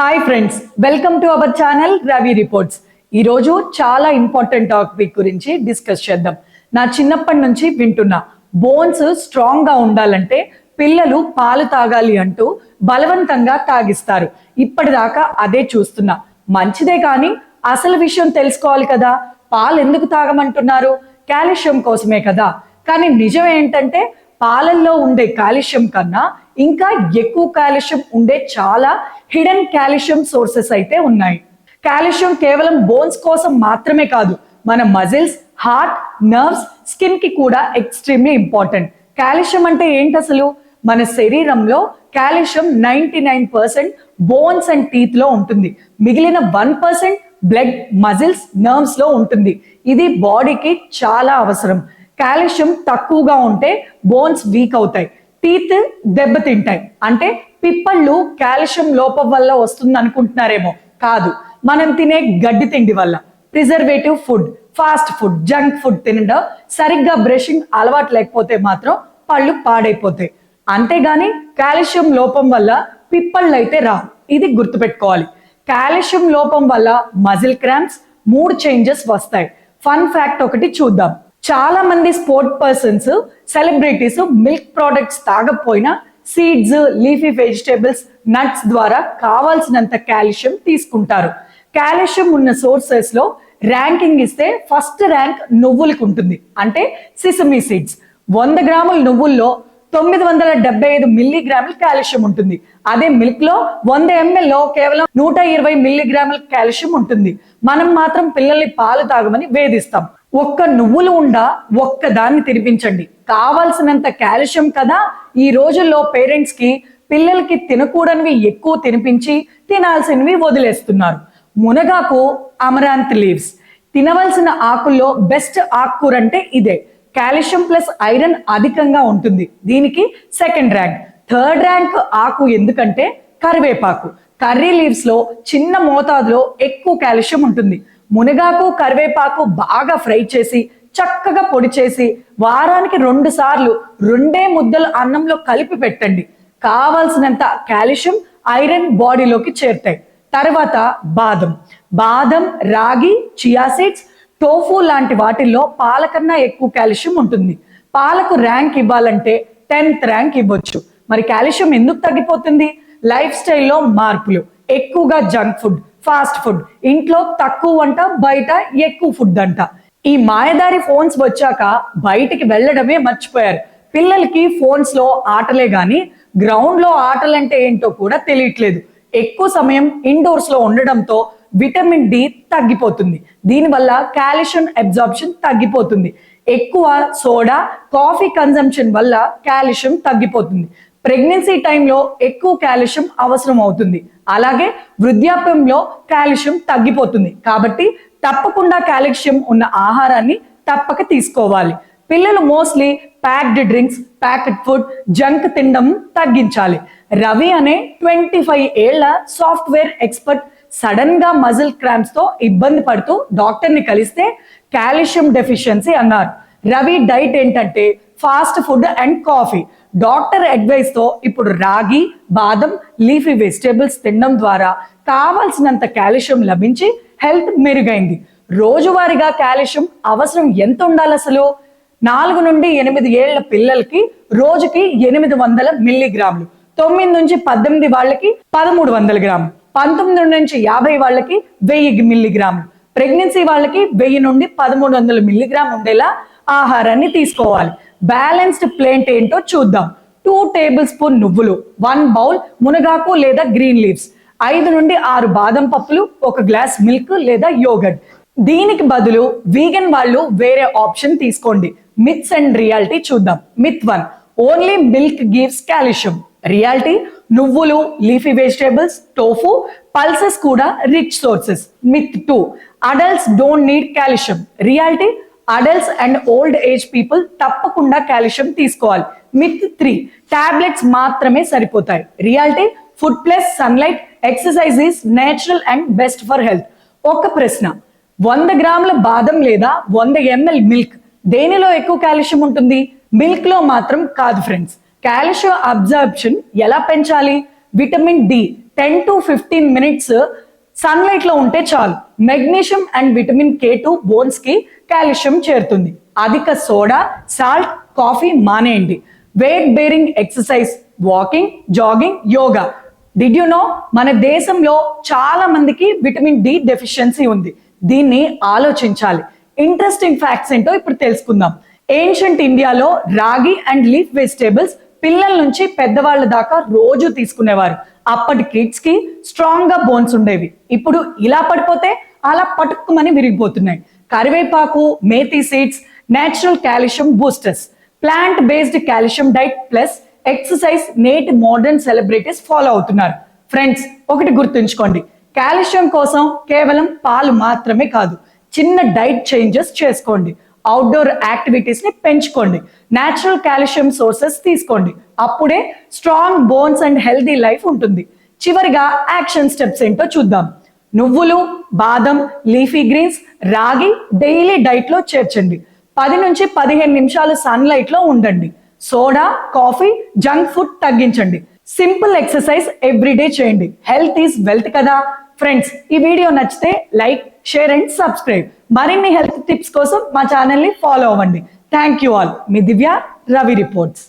Hi friends welcome to our channel Ravi reports ఈరోజు చాలా important topic గురించి discuss చేద్దాం. నా చిన్నప్పటి నుంచి వింటున్నా బోన్స్ స్ట్రాంగ్గా ఉండాలంటే పిల్లలు పాలు తాగాలి అంటూ బలవంతంగా తాగిస్తారు. ఇప్పటిదాకా అదే చూస్తున్నా. మంచిదే కానీ అసలు విషయం తెలుసుకోవాలి కదా. పాలు ఎందుకు తాగమంటున్నారు? కాల్షియం కోసమే కదా. కానీ నిజం ఏంటంటే పాలల్లో ఉండే కాల్షియం కన్నా ఇంకా ఎక్కువ కాల్షియం ఉండే చాలా హిడెన్ కాల్షియం సోర్సెస్ అయితే ఉన్నాయి. కాల్షియం కేవలం బోన్స్ కోసం మాత్రమే కాదు మన మజిల్స్ హార్ట్ నర్వ్స్ స్కిన్కి కూడా ఎక్స్ట్రీమ్లీ ఇంపార్టెంట్. కాల్షియం అంటే ఏంటి అసలు? మన శరీరంలో calcium ninety nine percent bones and టీత్లో ఉంటుంది. మిగిలిన వన్ పర్సెంట్ బ్లడ్ మజిల్స్ నర్వ్స్లో ఉంటుంది. ఇది బాడీకి చాలా అవసరం. కాల్షియం తక్కువగా ఉంటే బోన్స్ వీక్ అవుతాయి. టీత్ దెబ్బతింటాయి అంటే పిప్పళ్ళు కాల్షియం లోపం వల్ల వస్తుంది అనుకుంటున్నారేమో కాదు. మనం తినే గడ్డి తిండి వల్ల. Preservative food fast food junk food తినడం సరిగ్గా బ్రషింగ్ అలవాటు లేకపోతే మాత్రం పళ్ళు పాడైపోతాయి. అంతేగాని కాల్షియం లోపం వల్ల పిప్పళ్ళు అయితే రా ఇది గుర్తుపెట్టుకోవాలి. కాల్షియం లోపం వల్ల మజిల్ క్రాంప్స్ మూడ్ చేంజెస్ వస్తాయి. ఫన్ ఫ్యాక్ట్ ఒకటి చూద్దాం. చాలా మంది sport persons celebrities milk products తాగకపోయినా seeds leafy vegetables nuts ద్వారా కావాల్సినంత కాల్షియం తీసుకుంటారు. కాల్షియం ఉన్న సోర్సెస్లో ర్యాంకింగ్ ఇస్తే ఫస్ట్ ర్యాంక్ నువ్వులకు ఉంటుంది. అంటే సిసమీ సీడ్స్. వంద గ్రాముల నువ్వుల్లో తొమ్మిది వందల డెబ్బై ఐదు మిల్లీగ్రాముల కాల్షియం ఉంటుంది. అదే మిల్క్లో వంద ఎంఎల్లో కేవలం నూట ఇరవై మిల్లీగ్రాముల కాల్షియం ఉంటుంది. మనం మాత్రం పిల్లల్ని పాలు తాగమని వేధిస్తాం. ఒక్క నువ్వులు ఉండా ఒక్క దాన్ని తినిపించండి. కావాల్సినంత కాల్షియం కదా ఈ రోజుల్లో పేరెంట్స్కి పిల్లలకి తినకూడనివి ఎక్కువ తినిపించి తినాల్సినవి వదిలేస్తున్నారు. మునగాకు అమరాంత్ లీవ్స్ తినవలసిన ఆకుల్లో బెస్ట్ ఆకుకూర అంటే ఇదే. కాల్షియం ప్లస్ ఐరన్ అధికంగా ఉంటుంది. దీనికి సెకండ్ ర్యాంక్ థర్డ్ ర్యాంక్ ఆకు ఎందుకంటే కరివేపాకు. కర్రీ లీవ్స్లో చిన్న మోతాదులో ఎక్కువ కాల్షియం ఉంటుంది. మునగాకు కరివేపాకు బాగా ఫ్రై చేసి చక్కగా పొడి చేసి వారానికి రెండు సార్లు రెండే ముద్దలు అన్నంలో కలిపి పెట్టండి. కావాల్సినంత కాల్షియం ఐరన్ బాడీలోకి చేరుతాయి. తర్వాత బాదం. బాదం రాగి చియా సీడ్స్ టోఫు లాంటి వాటిల్లో పాల కన్నా ఎక్కువ కాల్షియం ఉంటుంది. పాలకు ర్యాంక్ ఇవ్వాలంటే టెన్త్ ర్యాంక్ ఇవ్వచ్చు. మరి కాల్షియం ఎందుకు తగ్గిపోతుంది? లైఫ్ స్టైల్లో మార్పులు. ఎక్కువగా జంక్ ఫుడ్ ఫాస్ట్ ఫుడ్. ఇంట్లో తక్కువ వంట బయట ఎక్కువ ఫుడ్ అంట. ఈ మాయదారి ఫోన్స్ వచ్చాక బయటికి వెళ్ళడమే మర్చిపోయారు. పిల్లలకి ఫోన్స్లో ఆటలే గాని గ్రౌండ్లో ఆటలంటే ఏంటో కూడా తెలియట్లేదు. ఎక్కువ సమయం ఇండోర్స్లో ఉండడంతో విటమిన్ డి తగ్గిపోతుంది. దీనివల్ల కాల్షియం అబ్జార్ప్షన్ తగ్గిపోతుంది. ఎక్కువ సోడా కాఫీ కన్జంప్షన్ వల్ల కాల్షియం తగ్గిపోతుంది. ప్రెగ్నెన్సీ టైంలో ఎక్కువ కాల్షియం అవసరం అవుతుంది. అలాగే వృద్ధాప్యంలో కాల్షియం తగ్గిపోతుంది. కాబట్టి తప్పకుండా కాల్షియం ఉన్న ఆహారాన్ని తప్పక తీసుకోవాలి. పిల్లలు mostly packed drinks packet food junk తినడం తగ్గించాలి. రవి అనే ట్వంటీ ఫైవ్ ఏళ్ళ సాఫ్ట్వేర్ ఎక్స్పర్ట్ సడన్గా మజిల్ క్రాంప్స్తో ఇబ్బంది పడుతూ డాక్టర్ని కలిస్తే కాల్షియం డెఫిషియన్సీ అన్నారు. రవి డైట్ ఏంటంటే fast food and coffee. Doctor అడ్వైస్తో ఇప్పుడు రాగి బాదం లీఫీ వెజిటేబుల్స్ తినడం ద్వారా కావాల్సినంత కాల్షియం లభించి హెల్త్ మెరుగైంది. రోజువారీగా కాల్షియం అవసరం ఎంత ఉండాలి అసలు? నాలుగు నుండి ఎనిమిది ఏళ్ళ పిల్లలకి రోజుకి ఎనిమిది వందల మిల్లీగ్రాములు తొమ్మిది నుంచి పద్దెనిమిది వాళ్ళకి పదమూడు వందల గ్రాములు పంతొమ్మిది నుంచి యాభై వాళ్ళకి వెయ్యి మిల్లీగ్రాములు ప్రెగ్నెన్సీ వాళ్ళకి వెయ్యి నుండి పదమూడు వందల మిల్లీగ్రామ్ ఉండేలా ఆహారాన్ని తీసుకోవాలి. బ్యాలెన్స్డ్ ప్లేంట్ ఏంటో చూద్దాం. టూ టేబుల్ స్పూన్ నువ్వులు వన్ బౌల్ మునగాకు లేదా గ్రీన్ లీవ్స్ ఐదు నుండి ఆరు బాదం పప్పులు ఒక గ్లాస్ మిల్క్ లేదా యోగర్ట్. దీనికి బదులు వీగన్ వాళ్ళు వేరే ఆప్షన్ తీసుకోండి. మిత్స్ అండ్ రియాలిటీ చూద్దాం. Myth one only milk gives calcium. Reality నువ్వులు లీఫీ వెజిటేబుల్స్ టోఫు పల్సెస్ కూడా rich sources. Myth two adults don't need calcium. Reality adults and old age people తప్పకుండా calcium తీసుకోవాలి. Myth three tablets మాత్రమే సరిపోతాయి. Reality food plus sunlight exercise is natural and best for health ఒక ప్రశ్న వంద గ్రాముల బాదం లేదా వంద ఎంఎల్ మిల్క్ దేనిలో ఎక్కువ కాల్షియం ఉంటుంది? మిల్క్లో మాత్రం కాదు ఫ్రెండ్స్ కాల్షియం అబ్జర్ప్షన్ ఎలా పెంచాలి? Vitamin D ten to fifteen minutes సన్లైట్లో ఉంటే చాలు. Magnesium and vitamin K two బోన్స్కి calcium చేరుతుంది. అధిక సోడా సాల్ట్ కాఫీ మానేయండి. Weight bearing exercise walking jogging yoga did you know మన దేశంలో చాలా మందికి విటమిన్ డి డెఫిషియన్సీ ఉంది? దీన్ని ఆలోచించాలి. ఇంట్రెస్టింగ్ ఫ్యాక్ట్స్ ఏంటో ఇప్పుడు తెలుసుకుందాం. ఏన్షియంట్ ఇండియాలో రాగి అండ్ లీఫ్ వెజిటేబుల్స్ పిల్లల నుంచి పెద్దవాళ్ళ దాకా రోజు తీసుకునేవారు. అప్పటి కిడ్స్కి స్ట్రాంగ్గా బోన్స్ ఉండేవి. ఇప్పుడు ఇలా పడిపోతే అలా పటుక్కుమని విరిగిపోతున్నాయి. కరివేపాకు methi seeds natural calcium boosters plant based calcium diet plus exercise నేటి మోడర్న్ సెలబ్రిటీస్ ఫాలో అవుతున్నారు. ఫ్రెండ్స్ ఒకటి గుర్తుంచుకోండి. కాల్షియం కోసం కేవలం పాలు మాత్రమే కాదు చిన్న డైట్ చేంజెస్ చేసుకోండి. అవుట్డోర్ యాక్టివిటీస్ని పెంచుకోండి. న్యాచురల్ కాల్షియం సోర్సెస్ తీసుకోండి. అప్పుడే strong bones and healthy life ఉంటుంది. చివరిగా యాక్షన్ స్టెప్స్ ఏంటో చూద్దాం. నువ్వులు బాదం లీఫీ గ్రీన్స్ రాగి డైలీ డైట్లో చేర్చండి. పది నుంచి పదిహేను నిమిషాలు సన్లైట్లో ఉండండి. సోడా కాఫీ జంక్ ఫుడ్ తగ్గించండి. సింపుల్ ఎక్సర్సైజ్ ఎవ్రీడే చేయండి. హెల్త్ ఈజ్ వెల్త్ కదా. ఫ్రెండ్స్ ఈ వీడియో నచ్చితే లైక్ షేర్ అండ్ సబ్స్క్రైబ్. మరిన్ని హెల్త్ టిప్స్ కోసం మా ఛానల్ని ఫాలో అవ్వండి. థ్యాంక్ యూ ఆల్ మీ దివ్య రవి రిపోర్ట్స్.